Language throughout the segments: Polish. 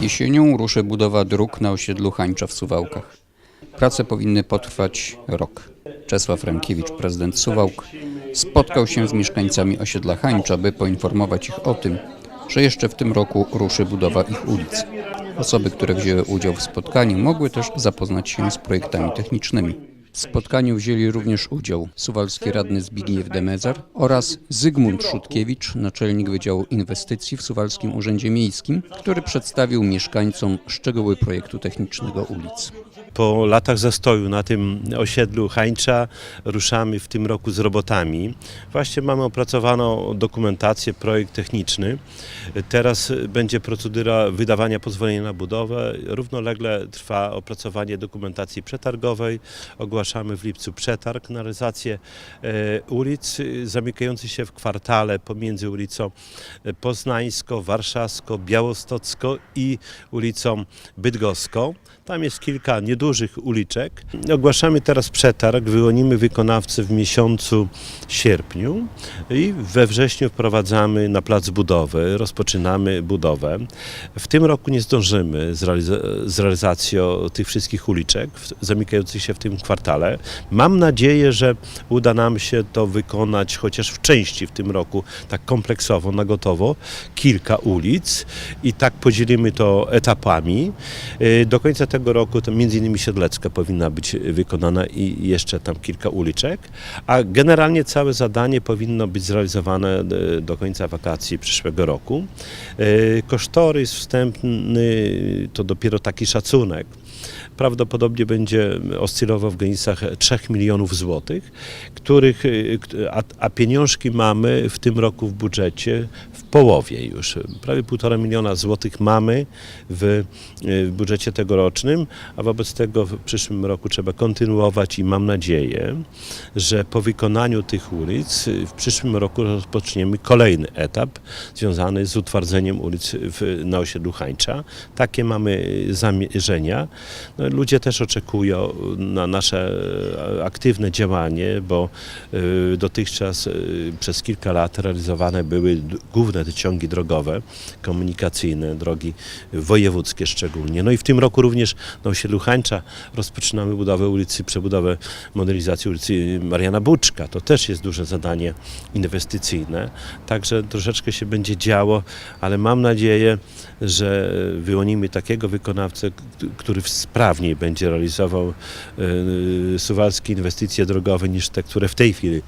Jesienią ruszy budowa dróg na osiedlu Hańcza w Suwałkach. Prace powinny potrwać rok. Czesław Remkiewicz, prezydent Suwałk, spotkał się z mieszkańcami osiedla Hańcza, by poinformować ich o tym, że jeszcze w tym roku ruszy budowa ich ulic. Osoby, które wzięły udział w spotkaniu, mogły też zapoznać się z projektami technicznymi. W spotkaniu wzięli również udział suwalski radny Zbigniew Demezar oraz Zygmunt Szutkiewicz, naczelnik Wydziału Inwestycji w Suwalskim Urzędzie Miejskim, który przedstawił mieszkańcom szczegóły projektu technicznego ulic. Po latach zastoju na tym osiedlu Hańcza ruszamy w tym roku z robotami. Właśnie mamy opracowaną dokumentację, projekt techniczny. Teraz będzie procedura wydawania pozwolenia na budowę. Równolegle trwa opracowanie dokumentacji przetargowej. Ogłaszamy w lipcu przetarg na realizację e, ulic e, zamykający się w kwartale pomiędzy ulicą Poznańsko, Warszawsko, Białostocko i ulicą Bydgoską. Tam jest kilka niedużych uliczek. Ogłaszamy teraz przetarg, wyłonimy wykonawcę w miesiącu sierpniu i we wrześniu wprowadzamy na plac budowę, rozpoczynamy budowę. W tym roku nie zdążymy z, z realizacją tych wszystkich uliczek zamykających się w tym kwartale. Mam nadzieję, że uda nam się to wykonać chociaż w części w tym roku, tak kompleksowo, na gotowo, kilka ulic i tak podzielimy to etapami. Y, Do końca tego roku to między innymi Siedlecka powinna być wykonana i jeszcze tam kilka uliczek, a generalnie całe zadanie powinno być zrealizowane y, do końca wakacji przyszłego roku. Y, Kosztorys wstępny to dopiero taki szacunek. Prawdopodobnie będzie oscylował w granicach 3 milionów złotych, których, y, a, a pieniążki mamy w tym roku w budżecie w połowie już. Prawie 1,5 miliona złotych mamy w, y, w budżecie tegorocznym, a wobec tego w przyszłym roku trzeba kontynuować i mam nadzieję, że po wykonaniu tych ulic y, w przyszłym roku rozpoczniemy kolejny etap związany z utwardzeniem ulic w, na osiedlu Hańcza. Takie mamy zamierzenia. No, ludzie też oczekują na nasze e, aktywne działanie, bo y, dotychczas y, przez kilka lat realizowane były główne te ciągi drogowe, komunikacyjne, drogi wojewódzkie szczególnie. No i w tym roku również na osiedlu Hańcza rozpoczynamy budowę ulicy, przebudowę modernizacji ulicy Mariana Buczka. To też jest duże zadanie inwestycyjne, także troszeczkę się będzie działo, ale mam nadzieję, że wyłonimy takiego wykonawcę, który sprawniej będzie realizował e, suwalskie inwestycje drogowe niż te, które w tej chwili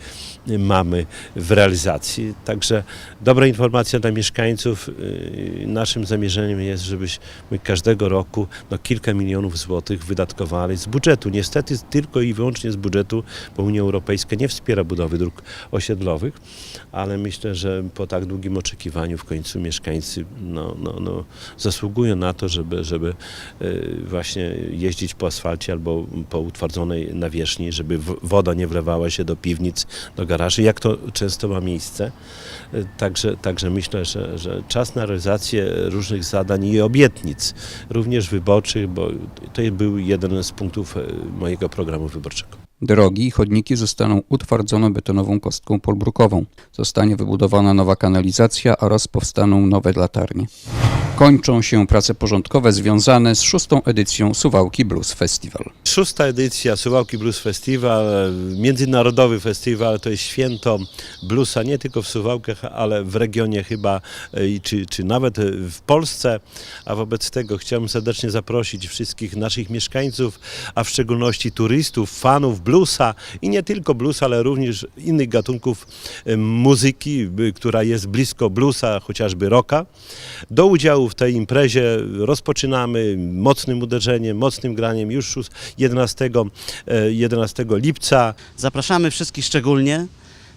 mamy w realizacji. Także dobra informacja dla mieszkańców. E, Naszym zamierzeniem jest, żebyśmy każdego roku no, kilka milionów złotych wydatkowali z budżetu. Niestety tylko i wyłącznie z budżetu, bo Unia Europejska nie wspiera budowy dróg osiedlowych, ale myślę, że po tak długim oczekiwaniu w końcu mieszkańcy no, no, no, zasługują na to, żeby, żeby e, właśnie jeździć po asfalcie albo po utwardzonej nawierzchni, żeby woda nie wlewała się do piwnic, do garaży, jak to często ma miejsce. E, Także, także myślę, że, że czas na realizację różnych zadań i obietnic, również wyborczych, bo to był jeden z punktów e, mojego programu wyborczego. Drogi i chodniki zostaną utwardzone betonową kostką polbrukową. Zostanie wybudowana nowa kanalizacja oraz powstaną nowe latarnie. Kończą się prace porządkowe związane z szóstą edycją Suwałki Blues Festival. Szósta edycja Suwałki Blues Festival, międzynarodowy festiwal, to jest święto bluesa nie tylko w Suwałkach, ale w regionie chyba, e, czy, czy nawet e, w Polsce, a wobec tego chciałbym serdecznie zaprosić wszystkich naszych mieszkańców, a w szczególności turystów, fanów bluesa i nie tylko bluesa, ale również innych gatunków e, muzyki, która jest blisko bluesa, chociażby rocka. Do udziału w tej imprezie rozpoczynamy mocnym uderzeniem, mocnym graniem już szóst- 11, e, 11 lipca. Zapraszamy wszystkich szczególnie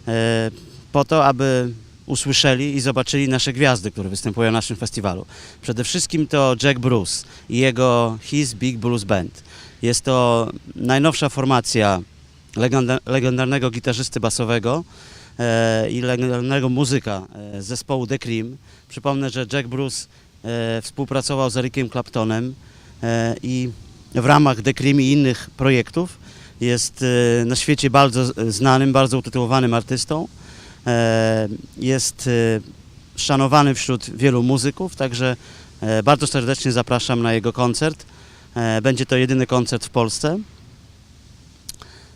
e, po to, aby usłyszeli i zobaczyli nasze gwiazdy, które występują na naszym festiwalu. Przede wszystkim to Jack Bruce i jego His Big Blues Band. Jest to najnowsza formacja legenda- legendarnego gitarzysty basowego e, i legendarnego muzyka zespołu The Cream. Przypomnę, że Jack Bruce współpracował z Ericiem Claptonem e, i w ramach Cream i innych projektów jest e, na świecie bardzo znanym, bardzo utytułowanym artystą. E, Jest e, szanowany wśród wielu muzyków, także e, bardzo serdecznie zapraszam na jego koncert. E, Będzie to jedyny koncert w Polsce.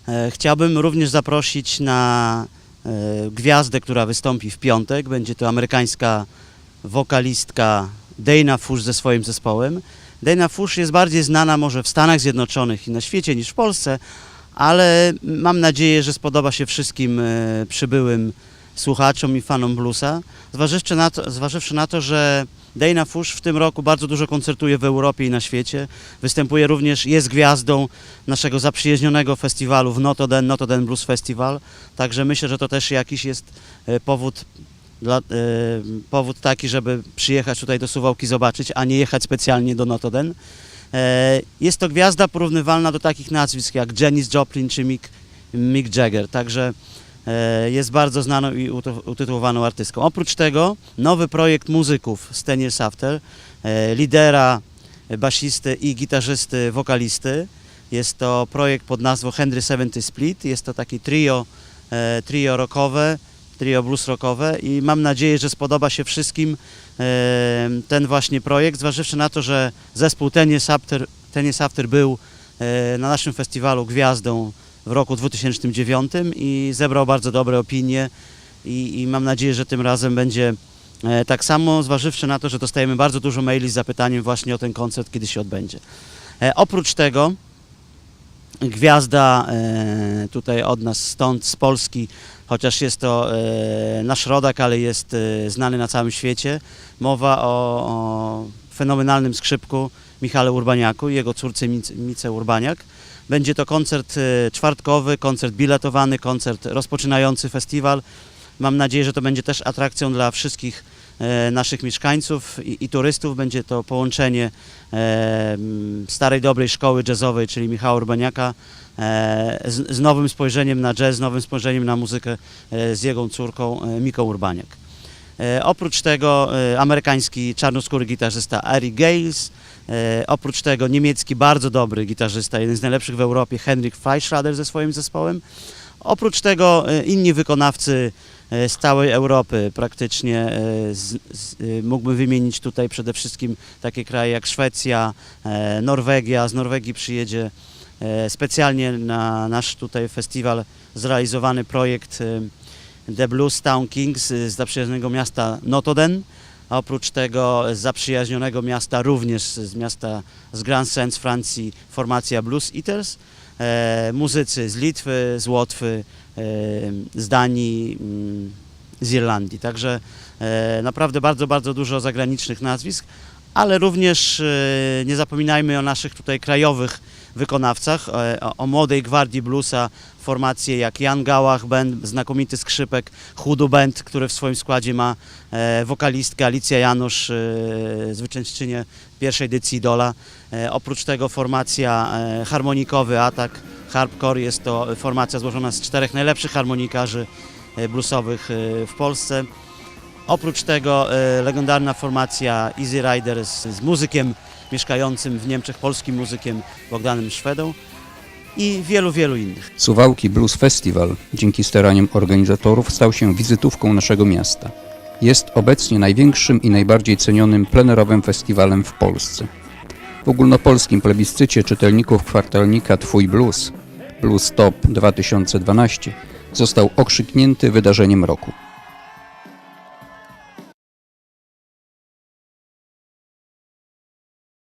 E, Chciałbym również zaprosić na e, gwiazdę, która wystąpi w piątek. Będzie to amerykańska wokalistka Dana Fush ze swoim zespołem. Dana Fush jest bardziej znana może w Stanach Zjednoczonych i na świecie niż w Polsce, ale mam nadzieję, że spodoba się wszystkim e, przybyłym słuchaczom i fanom bluesa. Zważywszy na to, zważywszy na to że Dana Fush w tym roku bardzo dużo koncertuje w Europie i na świecie. Występuje również, jest gwiazdą naszego zaprzyjaźnionego festiwalu w Notoden, Notoden Blues Festival. Także myślę, że to też jakiś jest e, powód, dla, e, powód taki, żeby przyjechać tutaj do Suwałki zobaczyć, a nie jechać specjalnie do Notoden. E, Jest to gwiazda porównywalna do takich nazwisk jak Janis Joplin czy Mick, Mick Jagger. Także e, jest bardzo znaną i utytułowaną artystką. Oprócz tego nowy projekt muzyków z Ten Years After, e, lidera, basisty i gitarzysty, wokalisty. Jest to projekt pod nazwą Henry 70 Split. Jest to taki trio, trio rockowe, trio blues i mam nadzieję, że spodoba się wszystkim e, ten właśnie projekt, zważywszy na to, że zespół Ten Years After, Ten Years After był e, na naszym festiwalu gwiazdą w roku 2009 i zebrał bardzo dobre opinie i, i mam nadzieję, że tym razem będzie e, tak samo, zważywszy na to, że dostajemy bardzo dużo maili z zapytaniem właśnie o ten koncert, kiedy się odbędzie. Oprócz tego gwiazda e, tutaj od nas stąd, z Polski, chociaż jest to e, nasz rodak, ale jest e, znany na całym świecie. Mowa o, o fenomenalnym skrzypku Michale Urbaniaku i jego córce Mic- Mice Urbaniak. Będzie to koncert czwartkowy, koncert biletowany, koncert rozpoczynający festiwal. Mam nadzieję, że to będzie też atrakcją dla wszystkich naszych mieszkańców i, i turystów. Będzie to połączenie e, starej, dobrej szkoły jazzowej, czyli Michała Urbaniaka, e, z, z nowym spojrzeniem na jazz, nowym spojrzeniem na muzykę e, z jego córką e, Miką Urbaniak. E, oprócz tego e, amerykański czarnoskóry gitarzysta Eric Gales, e, oprócz tego niemiecki bardzo dobry gitarzysta, jeden z najlepszych w Europie, Henrik Fleischrader ze swoim zespołem. Oprócz tego e, inni wykonawcy e, z całej Europy praktycznie e, z, z, mógłbym wymienić tutaj przede wszystkim takie kraje jak Szwecja, Norwegia. Z Norwegii przyjedzie specjalnie na nasz tutaj festiwal zrealizowany projekt The Blues Town Kings z zaprzyjaźnionego miasta Notoden. A oprócz tego z zaprzyjaźnionego miasta również z miasta z Grand Saints Francji formacja Blues Eaters. E, muzycy z Litwy, z Łotwy, e, z Danii, mm, z Irlandii. Także e, naprawdę bardzo, bardzo dużo zagranicznych nazwisk, ale również nie zapominajmy o naszych tutaj krajowych wykonawcach, e, o, młodej gwardii bluesa, formacje jak Jan Gałach Band, znakomity skrzypek, Hudu Band, który w swoim składzie ma e, wokalistkę Alicja Janusz, e, zwyciężczynię pierwszej edycji Idola. Oprócz tego formacja harmonikowy Atak, Harpcore, jest to formacja złożona z czterech najlepszych harmonikarzy bluesowych w Polsce. Oprócz tego legendarna formacja Easy Riders z muzykiem mieszkającym w Niemczech, polskim muzykiem Bogdanem Szwedą i wielu, wielu innych. Suwałki Blues Festival dzięki staraniom organizatorów stał się wizytówką naszego miasta. Jest obecnie największym i najbardziej cenionym plenerowym festiwalem w Polsce. W ogólnopolskim plebiscycie czytelników kwartalnika Twój Blues, Blues Top 2012, został okrzyknięty wydarzeniem roku.